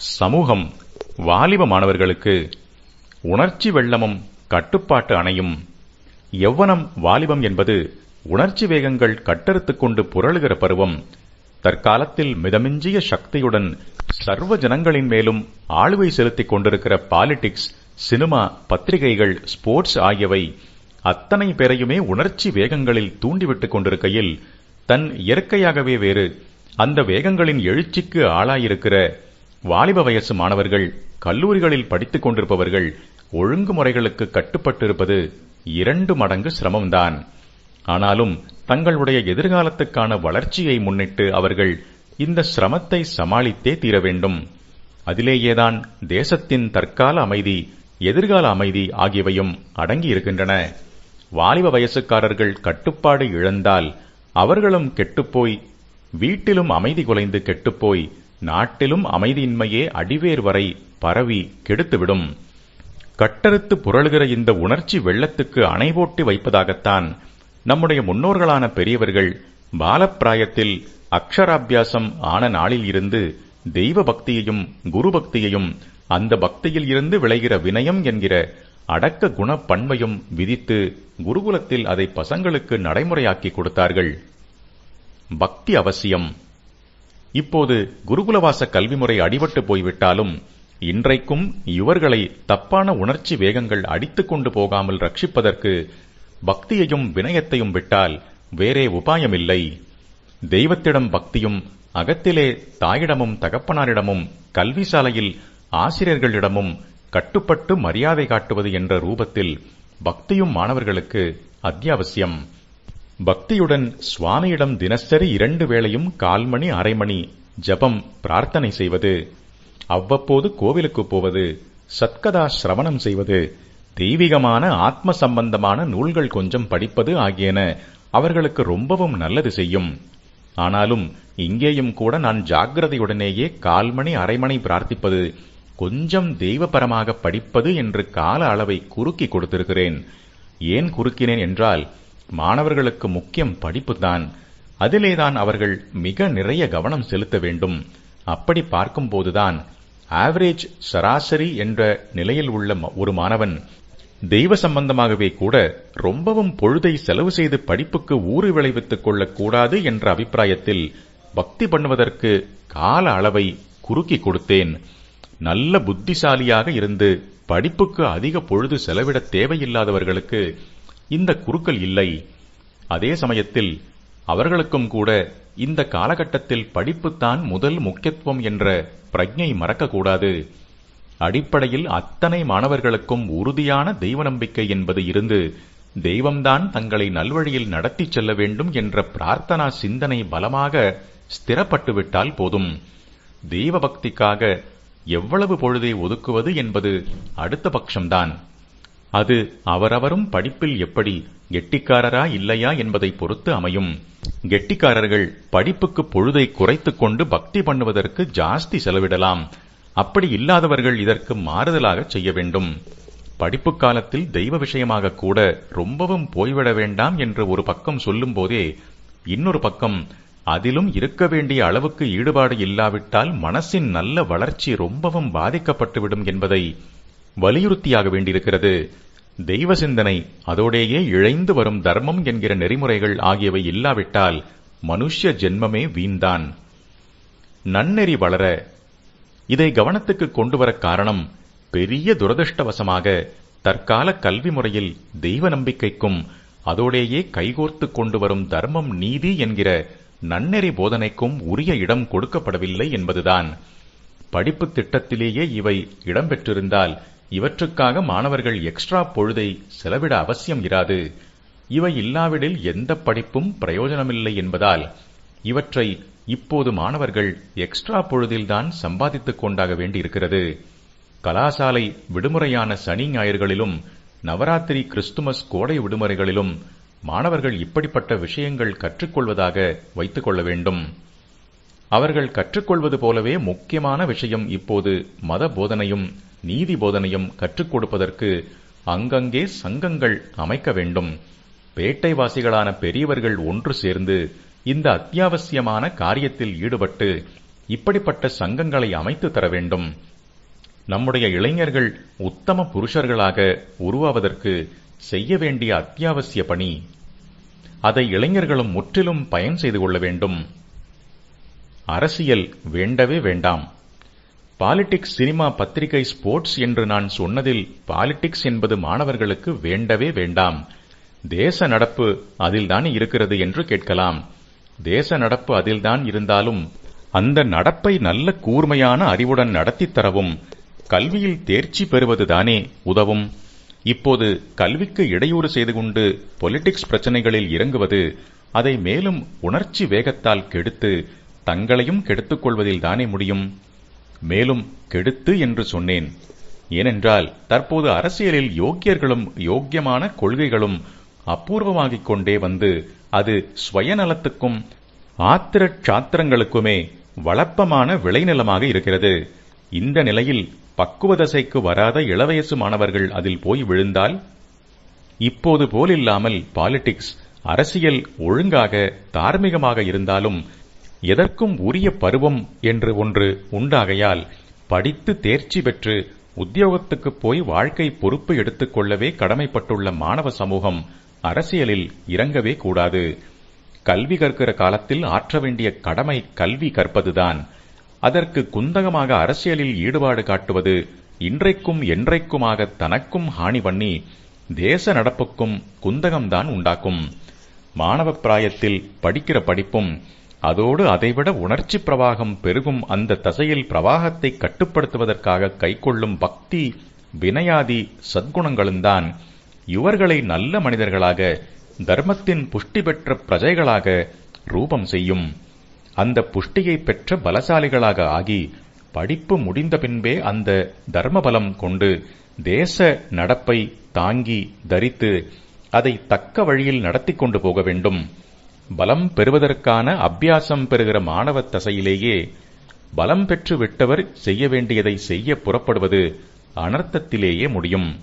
சமூகம் வாலிப மாணவர்களுக்கு உணர்ச்சி வெள்ளமும் கட்டுப்பாட்டு அணையும் எவ்வனம் வாலிபம் என்பது உணர்ச்சி வேகங்கள் கட்டறுத்து கொண்டு புரளுகிற பருவம். தற்காலத்தில் மிதமிஞ்சிய சக்தியுடன் சர்வ ஜனங்களின் மேலும் ஆளுவை செலுத்திக் கொண்டிருக்கிற பாலிடிக்ஸ் சினிமா பத்திரிகைகள் ஸ்போர்ட்ஸ் ஆகியவை அத்தனை பேரையுமே உணர்ச்சி வேகங்களில் தூண்டிவிட்டுக் கொண்டிருக்கையில் தன் இயற்கையாகவே வேறு அந்த வேகங்களின் எழுச்சிக்கு ஆளாயிருக்கிற வாலிப வயசு மாணவர்கள் கல்லூரிகளில் படித்துக் கொண்டிருப்பவர்கள் ஒழுங்குமுறைகளுக்கு கட்டுப்பட்டிருப்பது இரண்டு மடங்கு சிரமம்தான். ஆனாலும் தங்களுடைய எதிர்காலத்துக்கான வளர்ச்சியை முன்னிட்டு அவர்கள் இந்த சிரமத்தை சமாளித்தே தீர வேண்டும். அதிலேயேதான் தேசத்தின் தற்கால அமைதி எதிர்கால அமைதி ஆகியவையும் அடங்கியிருக்கின்றன. வாலிப வயசுக்காரர்கள் கட்டுப்பாடு இழந்தால் அவர்களும் கெட்டுப்போய் வீட்டிலும் அமைதி குலைந்து கெட்டுப்போய் நாட்டிலும் அமைதியின்மையே அடிவேர் வரை பரவி கெடுத்துவிடும். கட்டறுத்து புரளுகிற இந்த உணர்ச்சி வெள்ளத்துக்கு அணை வைப்பதாகத்தான் நம்முடைய முன்னோர்களான பெரியவர்கள் பாலப்பிராயத்தில் அக்ஷராபியாசம் ஆன நாளில் இருந்து தெய்வ பக்தியையும் குரு பக்தியையும் அந்த பக்தியில் இருந்து விளைகிற வினயம் என்கிற அடக்க குணப்பன்மையும் விதித்து குருகுலத்தில் அதை பசங்களுக்கு நடைமுறையாக்கி கொடுத்தார்கள். பக்தி அவசியம். இப்போது குருகுலவாச கல்வி முறை அடிபட்டு போய்விட்டாலும் இன்றைக்கும் இவர்களை தப்பான உணர்ச்சி வேகங்கள் அடித்துக் கொண்டு போகாமல் ரட்சிப்பதற்கு பக்தியையும் வினயத்தையும் விட்டால் வேறே உபாயமில்லை. தெய்வத்திடம் பக்தியும் அகத்திலே தாயிடமும் தகப்பனாரிடமும் கல்வி சாலையில் ஆசிரியர்களிடமும் கட்டுப்பட்டு மரியாதை காட்டுவது என்ற ரூபத்தில் பக்தியும் மாணவர்களுக்கு அத்தியாவசியம். பக்தியுடன் சுவாமியிடம் தினசரி இரண்டு வேளையும் கால்மணி அரைமணி ஜபம் பிரார்த்தனை செய்வது அவ்வப்போது கோவிலுக்கு போவது சத்கதா சிரவணம் செய்வது தெய்வீகமான ஆத்ம சம்பந்தமான நூல்கள் கொஞ்சம் படிப்பது ஆகியன அவர்களுக்கு ரொம்பவும் நல்லது செய்யும். ஆனாலும் இங்கேயும் கூட நான் ஜாக்கிரதையுடனேயே கால்மணி அரைமணி பிரார்த்திப்பது கொஞ்சம் தெய்வபரமாக படிப்பது என்று கால அளவை குறுக்கி கொடுத்திருக்கிறேன். ஏன் குறுக்கினேன் என்றால் மாணவர்களுக்கு முக்கியம் படிப்புதான். அதிலேதான் அவர்கள் மிக நிறைய கவனம் செலுத்த வேண்டும். அப்படி பார்க்கும்போதுதான் ஆவரேஜ் சராசரி என்ற நிலையில் உள்ள ஒரு மாணவன் தெய்வ சம்பந்தமாகவே கூட ரொம்பவும் பொழுதை செலவு செய்து படிப்புக்கு ஊறு விளைவித்துக் கொள்ளக்கூடாது என்ற அபிப்பிராயத்தில் பக்தி பண்ணுவதற்கு கால அளவை குறுக்கி கொடுத்தேன். நல்ல புத்திசாலியாக இருந்து படிப்புக்கு அதிக பொழுது செலவிட தேவையில்லாதவர்களுக்கு இந்த குருக்கள் இல்லை. அதே சமயத்தில் அவர்களுக்கும் கூட இந்த காலகட்டத்தில் படிப்புத்தான் முதல் முக்கியத்துவம் என்ற பிரஜை மறக்கக்கூடாது. அடிப்படையில் அத்தனை மாணவர்களுக்கும் உறுதியான தெய்வ நம்பிக்கை என்பது இருந்து தெய்வம்தான் தங்களை நல்வழியில் நடத்தி செல்ல வேண்டும் என்ற பிரார்த்தனா சிந்தனை பலமாக ஸ்திரப்பட்டுவிட்டால் போதும். தெய்வ பக்திக்காக எவ்வளவு பொழுதை ஒதுக்குவது என்பது அடுத்த பட்சம்தான். அது அவரவரும் படிப்பில் எப்படி கெட்டிக்காரரா இல்லையா என்பதை பொறுத்து அமையும். கெட்டிக்காரர்கள் படிப்புக்கு பொழுதை குறைத்துக் கொண்டு பக்தி பண்ணுவதற்கு ஜாஸ்தி செலவிடலாம். அப்படி இல்லாதவர்கள் இதற்கு மாறுதலாக செய்ய வேண்டும். படிப்பு காலத்தில் தெய்வ விஷயமாக கூட ரொம்பவும் போய்விட வேண்டாம் என்று ஒரு பக்கம் சொல்லும் போதே இன்னொரு பக்கம் அதிலும் இருக்க வேண்டிய அளவுக்கு ஈடுபாடு இல்லாவிட்டால் மனசின் நல்ல வளர்ச்சி ரொம்பவும் பாதிக்கப்பட்டுவிடும் என்பதை வலியுறுத்தியாக வேண்டியிருக்கிறது. தெய்வ சிந்தனை அதோடேயே இழைந்து வரும் தர்மம் என்கிற நெறிமுறைகள் ஆகியவை இல்லாவிட்டால் மனுஷ்ய ஜென்மமே வீண்தான். நன்னெறி வளர இதை கவனத்துக்கு கொண்டு வர காரணம் பெரிய துரதிருஷ்டவசமாக தற்கால கல்வி முறையில் தெய்வ நம்பிக்கைக்கும் அதோடேயே கைகோர்த்து கொண்டு வரும் தர்மம் நீதி என்கிற நன்னெறி போதனைக்கும் உரிய இடம் கொடுக்கப்படவில்லை என்பதுதான். படிப்பு திட்டத்திலேயே இவை இடம்பெற்றிருந்தால் இவற்றுக்காக மாணவர்கள் எக்ஸ்ட்ரா பொழுதை செலவிட அவசியம் இராது. இவை இல்லாவிடில் எந்த படிப்பும் பிரயோஜனமில்லை என்பதால் இவற்றை இப்போது மாணவர்கள் எக்ஸ்ட்ரா பொழுதில்தான் சம்பாதித்துக் கொண்டாக வேண்டியிருக்கிறது. கலாசாலை விடுமுறையான சனி ஞாயிறுகளிலும் நவராத்திரி கிறிஸ்துமஸ் கோடை விடுமுறைகளிலும் மாணவர்கள் இப்படிப்பட்ட விஷயங்கள் கற்றுக்கொள்வதாக வைத்துக் கொள்ள வேண்டும். அவர்கள் கற்றுக்கொள்வது போலவே முக்கியமான விஷயம் இப்போது மத போதனையும் நீதி போதனையும் கற்றுக் கொடுப்பதற்கு அங்கங்கே சங்கங்கள் அமைக்க வேண்டும். பேட்டைவாசிகளான பெரியவர்கள் ஒன்று சேர்ந்து இந்த அத்தியாவசியமான காரியத்தில் ஈடுபட்டு இப்படிப்பட்ட சங்கங்களை அமைத்து தர வேண்டும். நம்முடைய இளைஞர்கள் உத்தம புருஷர்களாக உருவாவதற்கு செய்ய வேண்டிய அத்தியாவசிய பணி. அதை இளைஞர்களும் முற்றிலும் பயன் செய்து கொள்ள வேண்டும். அரசியல் வேண்டவே வேண்டாம். பாலிடிக்ஸ் சினிமா பத்திரிகை ஸ்போர்ட்ஸ் என்று நான் சொன்னதில் பாலிடிக்ஸ் என்பது மாணவர்களுக்கு வேண்டவே வேண்டாம். தேச நடப்பு அதில்தான் இருக்கிறது என்று கேட்கலாம். தேச நடப்பு அதில்தான் இருந்தாலும் அந்த நடப்பை நல்ல கூர்மையான அறிவுடன் நடத்தித் தரவும் கல்வியில் தேர்ச்சி பெறுவதுதானே உதவும். இப்போது கல்விக்கு இடையூறு செய்து கொண்டு பொலிட்டிக்ஸ் பிரச்சனைகளில் இறங்குவது அதை மேலும் உணர்ச்சி வேகத்தால் கெடுத்து தங்களையும் கெடுத்துக் கொள்வதில் தானே முடியும். மேலும் கெடுத்து என்று சொன்னேன். ஏனென்றால் தற்போது அரசியலில் யோக்கியர்களும் யோக்கியமான கொள்கைகளும் அபூர்வமாகிக் கொண்டே வந்து அது ஸ்வயநலத்துக்கும் ஆத்திரச் சாத்திரங்களுக்குமே வளப்பமான விளைநிலமாக இருக்கிறது. இந்த நிலையில் பக்குவதசைக்கு வராத இளவயசு மாணவர்கள் அதில் போய் விழுந்தால்? இப்போது போலில்லாமல் பாலிடிக்ஸ் அரசியல் ஒழுங்காக தார்மீகமாக இருந்தாலும் எதற்கும் உரிய பருவம் என்று ஒன்று உண்டாகையால் படித்து தேர்ச்சி பெற்று உத்தியோகத்துக்கு போய் வாழ்க்கை பொறுப்பு எடுத்துக்கொள்ளவே கடமைப்பட்டுள்ள மாணவ சமூகம் அரசியலில் இறங்கவே கூடாது. கல்வி கற்கிற காலத்தில் ஆற்ற வேண்டிய கடமை கல்வி கற்பதுதான். அதற்கு குந்தகமாக அரசியலில் ஈடுபாடு காட்டுவது இன்றைக்கும் என்றைக்குமாக தனக்கும் ஹானி பண்ணி தேச நடப்புக்கும் குந்தகம்தான் உண்டாக்கும். மாணவ பிராயத்தில் படிக்கிற படிப்பும் அதோடு அதைவிட உணர்ச்சி பிரவாகம் பெருகும் அந்த தசையில் பிரவாகத்தை கட்டுப்படுத்துவதற்காக கைக்கொள்ளும் பக்தி வினயாதி சத்குணங்களும்தான் இவர்களை நல்ல மனிதர்களாக தர்மத்தின் புஷ்டி பெற்ற பிரஜைகளாக ரூபம் செய்யும். அந்த புஷ்டியை பெற்ற பலசாலிகளாக ஆகி படிப்பு முடிந்த பின்பே அந்த தர்மபலம் கொண்டு தேச நடப்பை தாங்கி தரித்து அதை தக்க வழியில் நடத்தி கொண்டு போக வேண்டும். பலம் பெறுவதற்கான அபியாசம் பெறுகிற மாணவ தசையிலேயே பலம் பெற்று விட்டவர் செய்ய வேண்டியதை செய்ய புறப்படுவது அனர்த்தத்திலேயே முடியும்.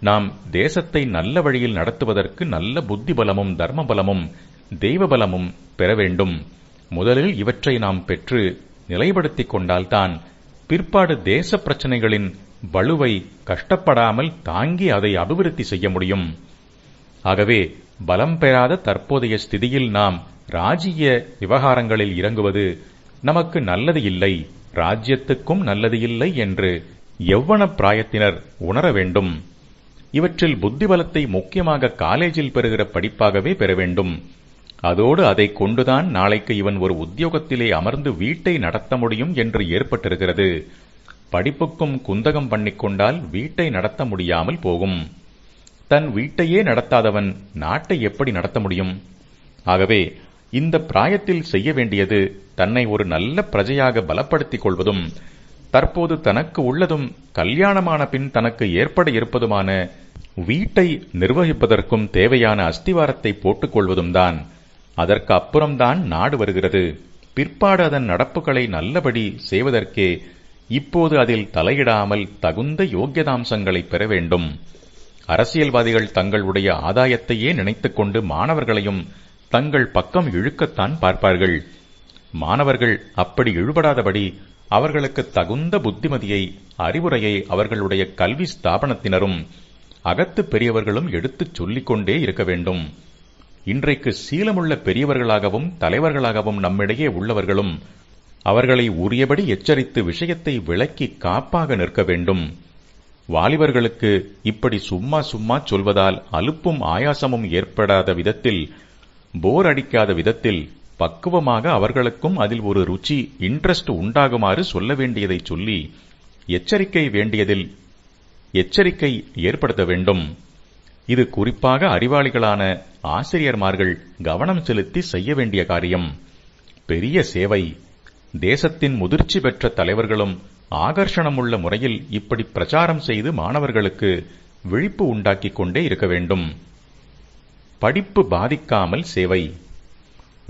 நாம் தேசத்தை நல்ல வழியில் நடத்துவதற்கு நல்ல புத்தி பலமும் தர்ம பலமும் தெய்வ பலமும் பெற வேண்டும். முதலில் இவற்றை நாம் பெற்று நிலைப்படுத்திக் கொண்டால்தான் பிற்பாடு தேச பிரச்சனைகளின் வலுவை கஷ்டப்படாமல் தாங்கி அதை அபிவிருத்தி செய்ய முடியும். ஆகவே பலம் பெறாத தற்போதைய ஸ்திதியில் நாம் ராஜ்ய விவகாரங்களில் இறங்குவது நமக்கு நல்லது இல்லை ராஜ்யத்துக்கும் நல்லது இல்லை என்று எவ்வன பிராயத்தினர் உணர வேண்டும். இவற்றில் புத்திபலத்தை முக்கியமாக காலேஜில் பெறுகிற படிப்பாகவே பெற வேண்டும். அதோடு அதை கொண்டுதான் நாளைக்கு இவன் ஒரு உத்தியோகத்திலே அமர்ந்து வீட்டை நடத்த முடியும் என்று ஏற்பட்டிருக்கிறது. படிப்புக்கும் குந்தகம் பண்ணிக்கொண்டால் வீட்டை நடத்த முடியாமல் போகும். தன் வீட்டையே நடத்தாதவன் நாட்டை எப்படி நடத்த முடியும்? ஆகவே இந்த பிராயத்தில் செய்ய வேண்டியது தன்னை ஒரு நல்ல பிரஜையாக பலப்படுத்திக் கொள்வதும் தற்போது தனக்கு உள்ளதும் கல்யாணமான பின் தனக்கு ஏற்பட இருப்பதுமான வீட்டை நிர்வகிப்பதற்கும் தேவையான அஸ்திவாரத்தை போட்டுக் கொள்வதும் தான் அதற்கு அப்புறம்தான் நாடு வருகிறது. பிற்பாடு அதன் நடப்புகளை நல்லபடி செய்வதற்கே இப்போது அதில் தலையிடாமல் தகுந்த யோக்கியதாம்சங்களை பெற வேண்டும். அரசியல்வாதிகள் தங்களுடைய ஆதாயத்தையே நினைத்துக் கொண்டு மாணவர்களையும் தங்கள் பக்கம் இழுக்கத்தான் பார்ப்பார்கள். மாணவர்கள் அப்படி இழுபடாதபடி அவர்களுக்கு தகுந்த புத்திமதியை அறிவுரையை அவர்களுடைய கல்வி ஸ்தாபனத்தினரும் அகத்து பெரியவர்களும் எடுத்துச் சொல்லிக் கொண்டே இருக்க வேண்டும். இன்றைக்கு சீலமுள்ள பெரியவர்களாகவும் தலைவர்களாகவும் நம்மிடையே உள்ளவர்களும் அவர்களை உரியபடி எச்சரித்து விஷயத்தை விளக்கி காப்பாக நிற்க வேண்டும். வாலிபர்களுக்கு இப்படி சும்மா சும்மா சொல்வதால் அலுப்பும் ஆயாசமும் ஏற்படாத விதத்தில் போர் அடிக்காத விதத்தில் பக்குவமாக அவர்களுக்கும் அதில் ஒரு ருச்சி இன்ட்ரெஸ்ட் உண்டாகுமாறு சொல்ல வேண்டியதை சொல்லி எச்சரிக்கை வேண்டியதில் எச்சரிக்கை ஏற்படுத்த வேண்டும். இது குறிப்பாக அறிவாளிகளான ஆசிரியர்மார்கள் கவனம் செலுத்தி செய்ய வேண்டிய காரியம். பெரிய சேவை. தேசத்தின் முதிர்ச்சி பெற்ற தலைவர்களும் ஆகர்ஷணமுள்ள முறையில் இப்படி பிரச்சாரம் செய்து மாணவர்களுக்கு விழிப்பு உண்டாக்கிக் கொண்டே இருக்க வேண்டும். படிப்பு பாதிக்காமல் சேவை.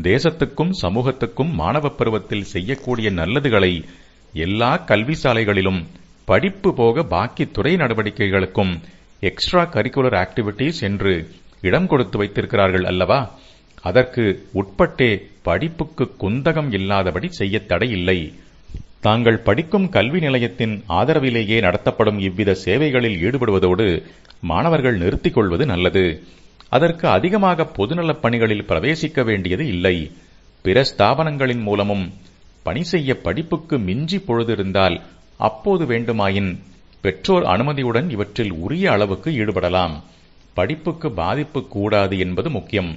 தேசத்துக்கும் சமூகத்துக்கும் மாணவ பருவத்தில் செய்யக்கூடிய நல்லதுகளை எல்லா கல்வி சாலைகளிலும் படிப்பு போக பாக்கி துறை நடவடிக்கைகளுக்கும் எக்ஸ்ட்ரா கரிக்குலர் ஆக்டிவிட்டீஸ் என்று இடம் கொடுத்து வைத்திருக்கிறார்கள் அல்லவா? அதற்கு உட்பட்டே படிப்புக்கு குந்தகம் இல்லாதபடி செய்ய தடையில்லை. தாங்கள் படிக்கும் கல்வி நிலையத்தின் ஆதரவிலேயே நடத்தப்படும் இவ்வித சேவைகளில் ஈடுபடுவதோடு மாணவர்கள் நிறுத்திக் கொள்வது நல்லது. அதற்கு அதிகமாக பொதுநலப் பணிகளில் பிரவேசிக்க வேண்டியது இல்லை. பிற ஸ்தாபனங்களின் மூலமும் பணி செய்ய படிப்புக்கு மிஞ்சி பொழுதிருந்தால் அப்போது வேண்டுமாயின் பெற்றோர் அனுமதியுடன் இவற்றில் உரிய அளவுக்கு ஈடுபடலாம். படிப்புக்கு பாதிப்பு கூடாது என்பது முக்கியம்.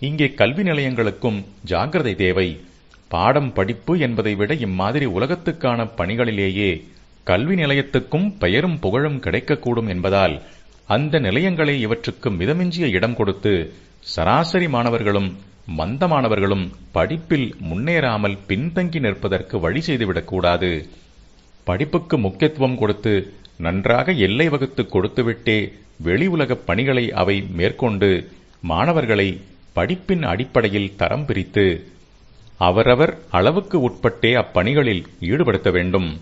இங்கே கல்வி நிலையங்களுக்கும் ஜாக்கிரதை தேவை. பாடம் படிப்பு என்பதை விட இம்மாதிரி உலகத்துக்கான பணிகளிலேயே கல்வி நிலையத்துக்கும் பெயரும் புகழும் கிடைக்கக்கூடும் என்பதால் அந்த நிலையங்களை இவற்றுக்கு மிதமிஞ்சிய இடம் கொடுத்து சராசரி மாணவர்களும் மந்த மாணவர்களும் படிப்பில் முன்னேறாமல் பின்தங்கி நிற்பதற்கு வழி செய்துவிடக்கூடாது. படிப்புக்கு முக்கியத்துவம் கொடுத்து நன்றாக எல்லை வகுத்து கொடுத்துவிட்டே வெளி உலகப் பணிகளை அவை மேற்கொண்டு மாணவர்களை படிப்பின் அடிப்படையில் தரம் பிரித்து அவரவர் அளவுக்கு உட்பட்டே அப்பணிகளில் ஈடுபடுத்த வேண்டும்.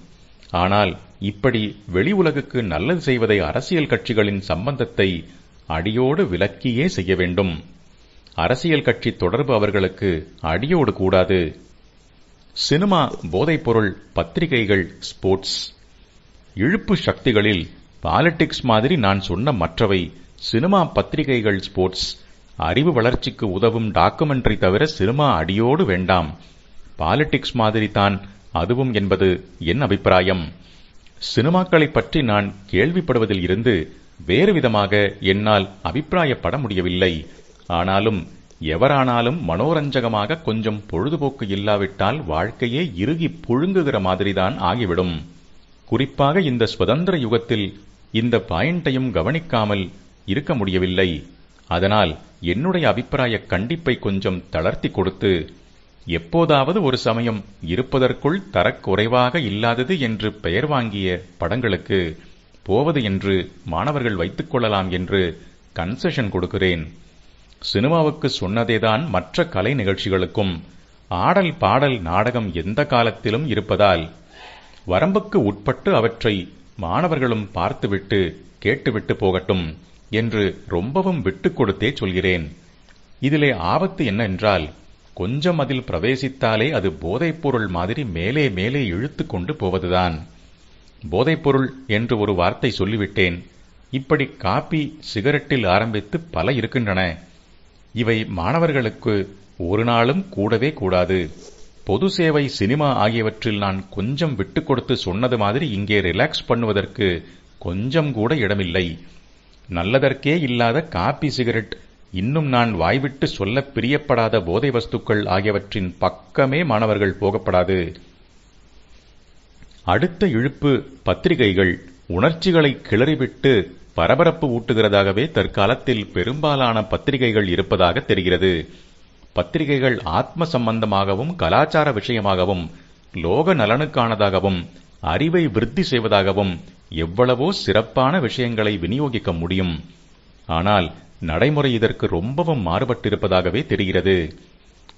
ஆனால் இப்படி வெளி உலகுக்கு நல்லது செய்வதை அரசியல் கட்சிகளின் சம்பந்தத்தை அடியோடு விலக்கியே செய்ய வேண்டும். அரசியல் கட்சி தொடர்பு அவர்களுக்கு அடியோடு கூடாது. சினிமா போதைப்பொருள் பத்திரிகைகள் ஸ்போர்ட்ஸ் இழுப்பு சக்திகளில் பாலிடிக்ஸ் மாதிரி நான் சொன்ன மற்றவை சினிமா பத்திரிகைகள் ஸ்போர்ட்ஸ் அறிவு வளர்ச்சிக்கு உதவும் டாக்குமெண்ட்ரி தவிர சினிமா அடியோடு வேண்டாம். பாலிடிக்ஸ் மாதிரி தான் அதுவும் என்பது என் அபிப்பிராயம். சினிமாக்களைப் பற்றி நான் கேள்விப்படுவதில் இருந்து வேறு விதமாக என்னால் அபிப்பிராயப்பட முடியவில்லை. ஆனாலும் எவரானாலும் மனோரஞ்சகமாக கொஞ்சம் பொழுதுபோக்கு இல்லாவிட்டால் வாழ்க்கையே இறுகி புழுங்குகிற மாதிரிதான் ஆகிவிடும். குறிப்பாக இந்த சுதந்திர யுகத்தில் இந்த பாயிண்டையும் கவனிக்காமல் இருக்க முடியவில்லை. அதனால் என்னுடைய அபிப்பிராய கண்டிப்பை கொஞ்சம் தளர்த்தி கொடுத்து எப்போதாவது ஒரு சமயம் இருப்பதற்குள் தரக்குறைவாக இல்லாதது என்று பெயர் வாங்கிய படங்களுக்கு போவது என்று மாணவர்கள் வைத்துக் கொள்ளலாம் என்று கன்செஷன் கொடுக்கிறேன். சினிமாவுக்கு சொன்னதேதான் மற்ற கலை நிகழ்ச்சிகளுக்கும் ஆடல் பாடல் நாடகம் எந்த காலத்திலும் இருப்பதால் வரம்புக்கு உட்பட்டு அவற்றை மாணவர்களும் பார்த்துவிட்டு கேட்டுவிட்டு போகட்டும். என்று ரொம்பவும் விட்டுக் கொடுத்தே சொல்கிறேன். இதிலே ஆபத்து என்னென்றால் கொஞ்சம் அதில் பிரவேசித்தாலே அது போதைப்பொருள் மாதிரி மேலே மேலே இழுத்து கொண்டு போவதுதான். போதைப்பொருள் என்று ஒரு வார்த்தை சொல்லிவிட்டேன். இப்படி காப்பி சிகரெட்டில் ஆரம்பித்து பல இருக்கின்றன. இவை மாணவர்களுக்கு ஒரு நாளும் கூடவே கூடாது. பொது சேவை சினிமா ஆகியவற்றில் நான் கொஞ்சம் விட்டுக் கொடுத்து சொன்னது மாதிரி இங்கே ரிலாக்ஸ் பண்ணுவதற்கு கொஞ்சம் கூட இடமில்லை. நல்லதற்கே இல்லாத காபி சிகரெட். இன்னும் நான் வாய்விட்டு சொல்ல பிரியப்படாத போதை வஸ்துக்கள் ஆகியவற்றின் பக்கமே மாணவர்கள் போகப்படாது. அடுத்த இழுப்பு பத்திரிகைகள் உணர்ச்சிகளை கிளறிவிட்டு பரபரப்பு ஊட்டுகிறதாகவே தற்காலத்தில் பெரும்பாலான பத்திரிகைகள் இருப்பதாக தெரிகிறது. பத்திரிகைகள் ஆத்ம சம்பந்தமாகவும் கலாச்சார விஷயமாகவும் லோக நலனுக்கானதாகவும் அறிவை விருத்தி செய்வதாகவும் எவ்வளவோ சிறப்பான விஷயங்களை விநியோகிக்க முடியும். ஆனால் நடைமுறை இதற்கு ரொம்பவும் மாறுபட்டிருப்பதாகவே தெரிகிறது.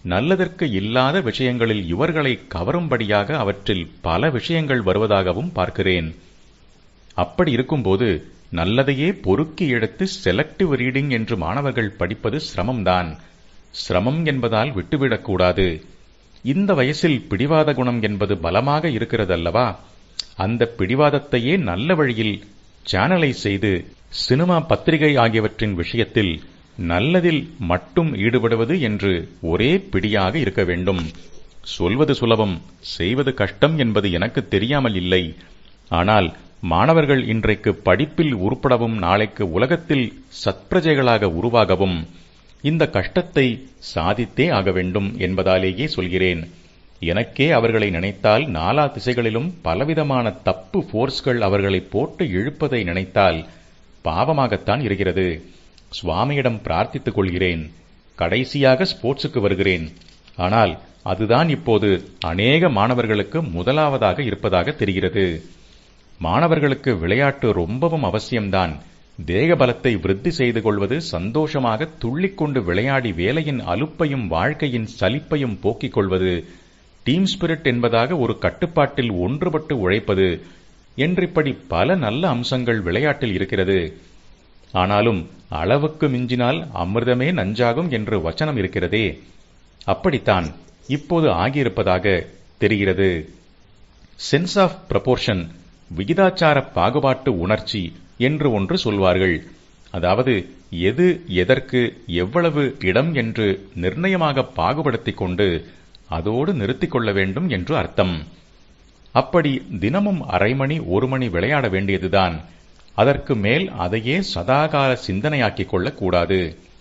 நல்லதற்கு இல்லாத விஷயங்களில் இவர்களை கவரும்படியாக அவற்றில் பல விஷயங்கள் வருவதாகவும் பார்க்கிறேன். அப்படி இருக்கும்போது நல்லதையே பொறுக்கி எடுத்து செலக்டிவ் ரீடிங் என்று மாணவர்கள் படிப்பது சிரமம்தான். சிரமம் என்பதால் விட்டுவிடக்கூடாது. இந்த வயசில் பிடிவாத குணம் என்பது பலமாக இருக்கிறதல்லவா? அந்த பிடிவாதத்தையே நல்ல வழியில் சேனலை செய்து சினிமா பத்திரிகை ஆகியவற்றின் விஷயத்தில் நல்லதில் மட்டும் ஈடுபடுவது என்று ஒரே பிடியாக இருக்க வேண்டும். சொல்வது சுலபம் செய்வது கஷ்டம் என்பது எனக்கு தெரியாமல் இல்லை. ஆனால் மாணவர்கள் இன்றைக்கு படிப்பில் உருப்படவும் நாளைக்கு உலகத்தில் சத்பிரஜைகளாக உருவாகவும் இந்த கஷ்டத்தை சாதித்தே ஆக வேண்டும் என்பதாலேயே சொல்கிறேன். எனக்கே அவர்களை நினைத்தால் நாலா திசைகளிலும் பலவிதமான தப்பு ஃபோர்ஸ்கள் அவர்களை போட்டு இழுப்பதை நினைத்தால் பாவமாகத்தான் இருக்கிறது. சுவாமியிடம் பிரார்த்தித்துக் கொள்கிறேன். கடைசியாக ஸ்போர்ட்ஸுக்கு வருகிறேன். ஆனால் அதுதான் இப்போது அநேக மாணவர்களுக்கு முதலாவதாக இருப்பதாக தெரிகிறது. மாணவர்களுக்கு விளையாட்டு ரொம்பவும் அவசியம்தான். தேக பலத்தை விருத்தி செய்து கொள்வது சந்தோஷமாக துள்ளிக்கொண்டு விளையாடி வேலையின் அலுப்பையும் வாழ்க்கையின் சலிப்பையும் போக்கிக் கொள்வது டீம் ஸ்பிரிட் என்பதாக ஒரு கட்டுப்பாட்டில் ஒன்றுபட்டு உழைப்பது என்றிப்படி பல நல்ல அம்சங்கள் விளையாட்டில் இருக்கிறது. ஆனாலும் அளவுக்கு மிஞ்சினால் அமிர்தமே நஞ்சாகும் என்று வச்சனம் இருக்கிறதே. அப்படித்தான் இப்போது ஆகியிருப்பதாக தெரிகிறது. சென்ஸ் ஆஃப் ப்ரப்போர்ஷன் விகிதாச்சார பாகுபாட்டு உணர்ச்சி என்று ஒன்று சொல்வார்கள். அதாவது எது எதற்கு எவ்வளவு இடம் என்று நிர்ணயமாக பாகுபடுத்திக் கொண்டு அதோடு நிறுத்திக் கொள்ள வேண்டும் என்று அர்த்தம். அப்படி தினமும் அரை மணி ஒரு மணி விளையாட வேண்டியதுதான். அதற்கு மேல் அதையே சதாகால சிந்தனையாக்கிக் கொள்ளக்கூடாது கூடாது.